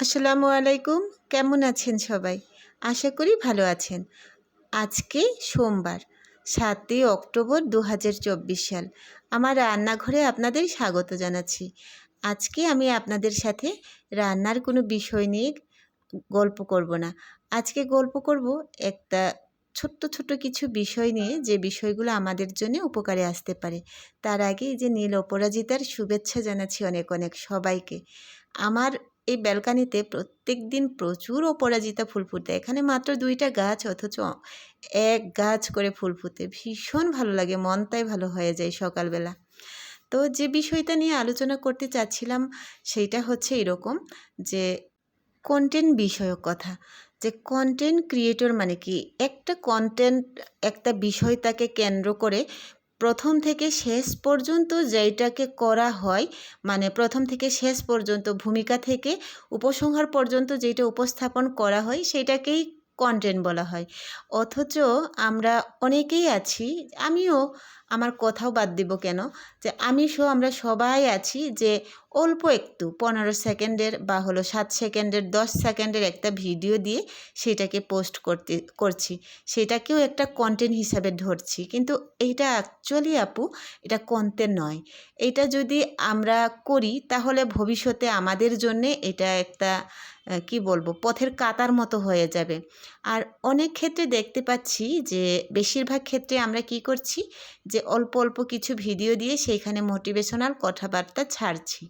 আসসালামু আলাইকুম, কেমন আছেন সবাই? আশা করি ভালো আছেন। আজকে সোমবার, সাতই অক্টোবর দু হাজার চব্বিশ সাল। আমার রান্নাঘরে আপনাদের স্বাগত জানাচ্ছি। আজকে আমি আপনাদের সাথে রান্নার কোনো বিষয় নিয়ে গল্প করব না। আজকে গল্প করব একটা ছোট্ট ছোট্ট কিছু বিষয় নিয়ে, যে বিষয়গুলো আমাদের জন্য উপকারে আসতে পারে। তার আগে যে নীল অপরাজিতার শুভেচ্ছা জানাচ্ছি অনেক অনেক সবাইকে। আমার এই ব্যালকানিতে প্রত্যেক দিন প্রচুর অপরাজিতা ফুল ফুটে। এখানে মাত্র দুইটা গাছ, অথচ এক গাছ করে ফুল ফুটে। ভীষণ ভালো লাগে মনটাই ভালো হয়ে যায় সকালবেলা। তো যে বিষয়টা নিয়ে আলোচনা করতে চাচ্ছিলাম, সেইটা হচ্ছে এরকম যে কন্টেন্ট বিষয়ক কথা। যে কন্টেন্ট ক্রিয়েটর মানে কি? একটা কন্টেন্ট একটা বিষয়টাকে কেন্দ্র করে প্রথম থেকে শেষ পর্যন্ত যেইটাকে করা হয় মানে প্রথম থেকে শেষ পর্যন্ত ভূমিকা থেকে উপসংহার পর্যন্ত যেটা উপস্থাপন করা হয়, সেটাকেই কন্টেন্ট বলা হয়। অথচ আমরা অনেকেই আছি, আমিও আমার কথাও বাদ দিব কেন? যে আমি সহ আমরা সবাই আছি যে অল্প একটু, পনেরো সেকেন্ডের বা হলো সাত সেকেন্ডের, দশ সেকেন্ডের একটা ভিডিও দিয়ে সেটাকে পোস্ট করতে, করছি। সেটাকেও একটা কন্টেন্ট হিসাবে ধরছি। কিন্তু এইটা অ্যাকচুয়ালি আপু, এটা কন্টেন্ট নয়। এটা যদি আমরা করি, তাহলে ভবিষ্যতে আমাদের জন্যে এটা একটা কি বলব, পথের কাতার মতো হয়ে যাবে। আর অনেক ক্ষেত্রে দেখতে পাচ্ছি যে, বেশিরভাগ ক্ষেত্রে আমরা কি করছি যে, অল্প অল্প কিছু ভিডিও দিয়ে সেইখানে মোটিভেশনাল কথাবার্তা ছাড়ছি।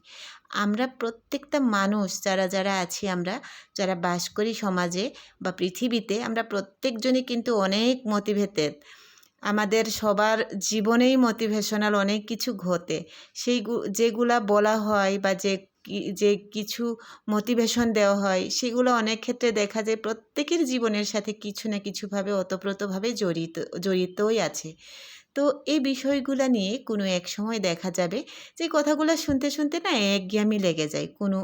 আমরা প্রত্যেকটা মানুষ, যারা যারা আছি আমরা, যারা বাস করি সমাজে বা পৃথিবীতে, আমরা প্রত্যেকজনই কিন্তু অনেক মোটিভেটেড আমাদের সবার জীবনেই মোটিভেশনাল অনেক কিছু ঘটে। সেই যেগুলা বলা হয় বা যে যে কিছু মোটিভেশন দেওয়া হয়, সেগুলো অনেক ক্ষেত্রে দেখা যায় প্রত্যেকের জীবনের সাথে কিছু না কিছুভাবে ওতপ্রোতভাবে জড়িত, জড়িতই আছে। তো এই বিষয়গুলো নিয়ে কোনো এক সময় দেখা যাবে যে কথাগুলো শুনতে শুনতে না একঘেয়ামি লেগে যায় কোনো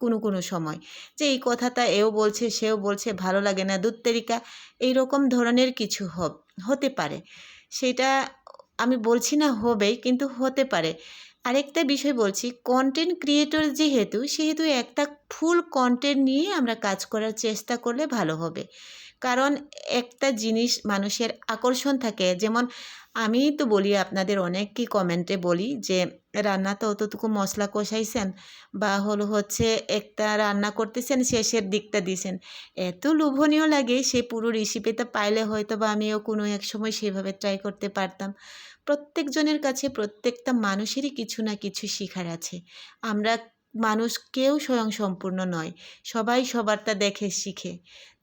কোনো কোনো সময়। যে এই কথাটা এও বলছে, সেও বলছে, ভালো লাগে না দুত্তেরিকা তেরিকা, এইরকম ধরনের কিছু হতে পারে। সেটা আমি বলছি না হবেই, কিন্তু হতে পারে। আরেকটা বিষয় বলছি কন্টেন্ট ক্রিয়েটর যেহেতু, সেহেতু একটা ফুল কন্টেন্ট নিয়ে আমরা কাজ করার চেষ্টা করলে ভালো হবে। কারণ একটা জিনিস মানুষের আকর্ষণ থাকে, যেমন আমি তো বলি আপনাদের অনেককে কমেন্টে বলি যে, রান্না তো অতটুকু মশলা কষাইছেন বা হলো হচ্ছে একটা রান্না করতেছেন, শেষের দিকটা দিছেন। এত লোভনীয় লাগে, সে পুরো রেসিপিটা পাইলে হয়তো বা আমিও কোনো এক সময় সেভাবে ট্রাই করতে পারতাম। প্রত্যেকজনের কাছে প্রত্যেকটা মানুষেরই কিছু না কিছু শেখার আছে। আমরা মানুষ কেউ স্বয়ং সম্পূর্ণ নয়, সবাই সবারটা দেখে, শিখে।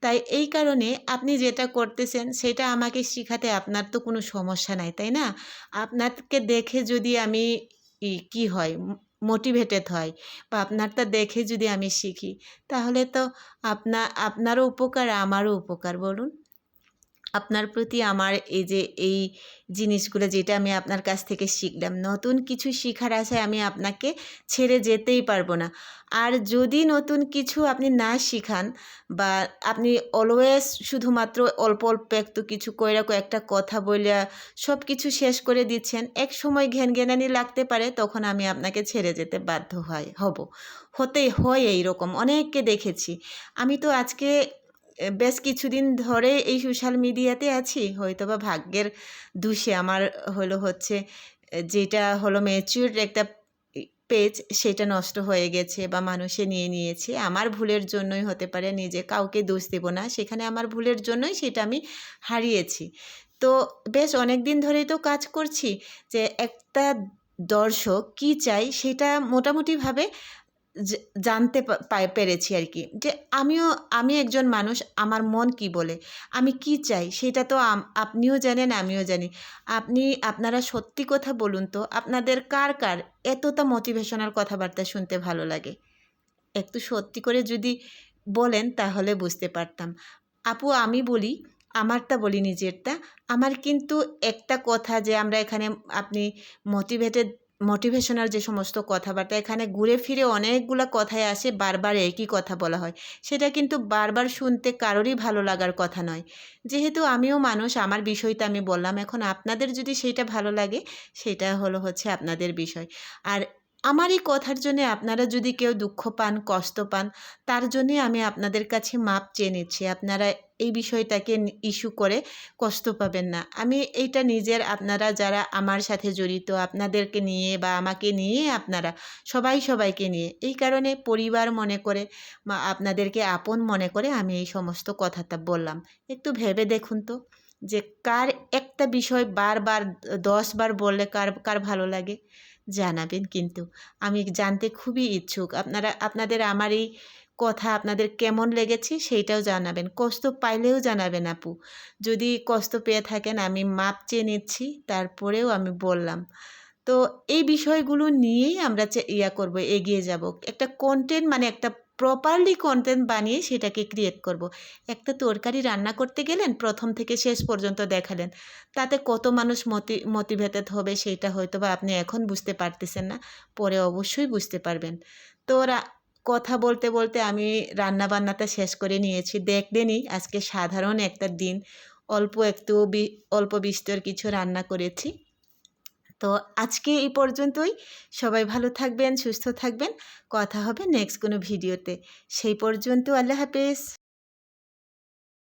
তাই এই কারণে আপনি যেটা করতেছেন, সেটা আমাকে শিখাতে আপনার তো কোনো সমস্যা নাই, তাই না? আপনাকে দেখে যদি আমি কি হয় মোটিভেটেড হয় বা আপনারটা দেখে যদি আমি শিখি, তাহলে তো আপনা, আপনারও উপকার, আমারও উপকার, বলুন। আপনার প্রতি আমার এই যে, এই জিনিসগুলো যেটা আমি আপনার কাছ থেকে শিখলাম, নতুন কিছু শেখার আশায় আমি আপনাকে ছেড়ে যেতেই পারব না। আর যদি নতুন কিছু আপনি না শিখান বা আপনি অলওয়েজ শুধুমাত্র অল্প অল্প একটু কিছু কইরা একটা কথা বলিয়া সব কিছু শেষ করে দিচ্ছেন, এক সময় ঘ্যান ঘ্যানানি লাগতে পারে, তখন আমি আপনাকে ছেড়ে যেতে বাধ্য হয়, হব। হতেই হয় এইরকম, অনেককে দেখেছি। আমি তো আজকে বেশ কিছুদিন ধরে এই সোশ্যাল মিডিয়াতে আছি। হয়তো বা ভাগ্যের দুষে আমার হলো হচ্ছে যেটা হলো ম্যাচিউর একটা পেজ সেটা নষ্ট হয়ে গেছে বা মানুষে নিয়ে নিয়েছে। আমার ভুলের জন্যই হতে পারে, নিজে কাউকে দোষ দেব না। সেখানে আমার ভুলের জন্যই সেটা আমি হারিয়েছি। তো বেশ অনেক দিন ধরেই তো কাজ করছি যে একটা দর্শক কি চাই সেটা মোটামুটিভাবে জানতে পেরেছি আর কি যে আমিও, আমি একজন মানুষ, আমার মন কি বলে? আমি কি চাই? সেটা তো আপনিও জানেন, আমিও জানি। আপনি, আপনারা সত্যি কথা বলুন তো, আপনাদের কার কার এতটা মোটিভেশনাল কথাবার্তা শুনতে ভালো লাগে? একটু সত্যি করে যদি বলেন, তাহলে বুঝতে পারতাম। আপু, আমি বলি, আমারটা বলি নিজেরটা। আমার কিন্তু একটা কথা যে আমরা এখানে আপনি মোটিভেটেড মোটিভেশনাল যে সমস্ত কথাবার্তা, এখানে ঘুরে ফিরে অনেকগুলো কথায় আসে, বারবার একই কথা বলা হয়। সেটা কিন্তু বারবার শুনতে কারোরই ভালো লাগার কথা নয়। যেহেতু আমিও মানুষ, আমার বিষয়টা আমি বললাম, এখন আপনাদের যদি সেইটা ভালো লাগে, সেটা হলো হচ্ছে আপনাদের বিষয়। আর আমার এই কথার জন্য আপনারা যদি কেউ দুঃখ পান, কষ্ট পান, তার জন্যে আমি আপনাদের কাছে মাপ চেয়ে আপনারা এই বিষয়টাকে ইস্যু করে কষ্ট পাবেন না। আমি এইটা নিজের, আপনারা যারা আমার সাথে জড়িত, আপনাদেরকে নিয়ে বা আমাকে নিয়ে আপনারা সবাই সবাইকে নিয়ে, এই কারণে পরিবার মনে করে বা আপনাদেরকে আপন মনে করে আমি এই সমস্ত কথাটা বললাম। একটু ভেবে দেখুন তো যে কার একটা বিষয় বারবার, দশবার বললে কার কার ভালো লাগে? জানাবেন কিন্তু। আমি জানতে খুবই ইচ্ছুক। আপনারা, আপনাদের আমার এই কথা আপনাদের কেমন লেগেছে সেইটাও জানাবেন। কষ্ট পাইলেও জানাবেন আপু। যদি কষ্ট পেয়ে থাকেন, আমি মাপ চেয়ে নিচ্ছি, তারপরেও আমি বললাম। তো এই বিষয়গুলো নিয়েই আমরা ইয়া করব, এগিয়ে যাব। একটা কন্টেন্ট মানে একটা প্রপারলি কন্টেন্ট বানিয়ে সেটাকে ক্রিয়েট করব। একটা তরকারি রান্না করতে গেলেন, প্রথম থেকে শেষ পর্যন্ত দেখালেন। তাতে কত মানুষ মতি মোটিভেটেড হবে সেইটা হয়তো বা আপনি এখন বুঝতে পারতেছেন না, পরে অবশ্যই বুঝতে পারবেন। তো কথা বলতে বলতে আমি রান্না বান্নাটা শেষ করে নিয়েছি। দেখলেনই আজকে সাধারণ একটা দিন। অল্প একটু অল্প বিস্তর কিছু রান্না করেছি। তো আজকে এই পর্যন্তই। সবাই ভালো থাকবেন, সুস্থ থাকবেন। কথা হবে নেক্সট কোনো ভিডিওতে সেই পর্যন্ত আল্লাহ হাফেজ।